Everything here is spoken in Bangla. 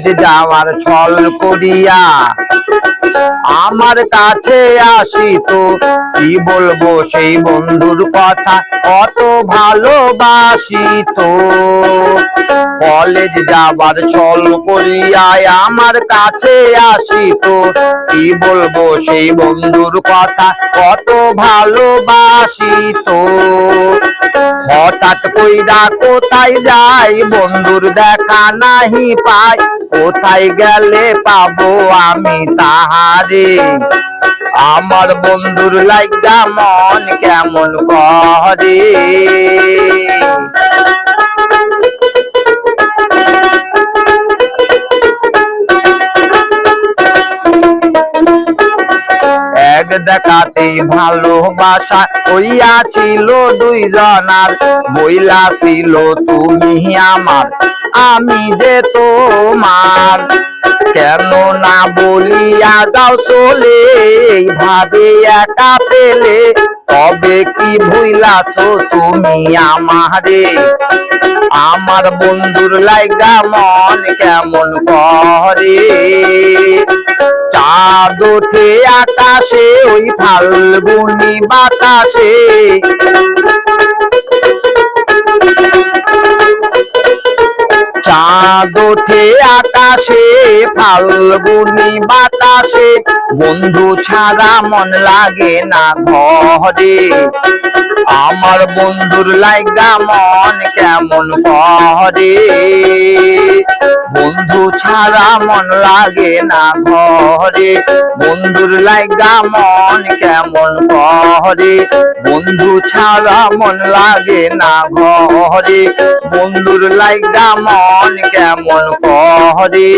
যাওয়ার ছল করিয়া, আমার কাছে আসিত, কি বলব সেই বন্ধুর কথা? কত ভালোবাসিত। কলেজ যাবার ছল করিয়ায় আমার কাছে কি বলব সেই বন্ধুর কথা? কত হঠাৎ কইরা কোথায় যাই বন্ধুর দেখা নাহি পাই। কোথায় গেলে পাবো আমি তাহারে? আমার বন্ধুর লাইগা মন কেমন করে? এক দেখাতেই ভালোবাসা হইয়াছিল দুইজনার বইলা ছিল তুমি আমার আমি যে তোমার, কেন না বলিয়া যাও চলে? এইভাবে একা পেলে তবে কি ভুইলাছো তুমি আমারে? আমার বন্ধুর লাইগা মন কেমন করে? চাঁদ ওঠে আকাশে, ওই ফাল্গুনি বাতাসে। ওঠে আকাশে ফাল্গুনি বাতাসে। বন্ধু ছাড়া মন লাগে না ঘরে। আমার বন্ধুর লাইগা মন কেমন করে? বন্ধু ছাড়া মন লাগে না ঘরে। বন্ধুর লাইগা মন কেমন করে? বন্ধু ছাড়া মন লাগে না ঘরে। বন্ধুর লাইগা মন কেমন করে?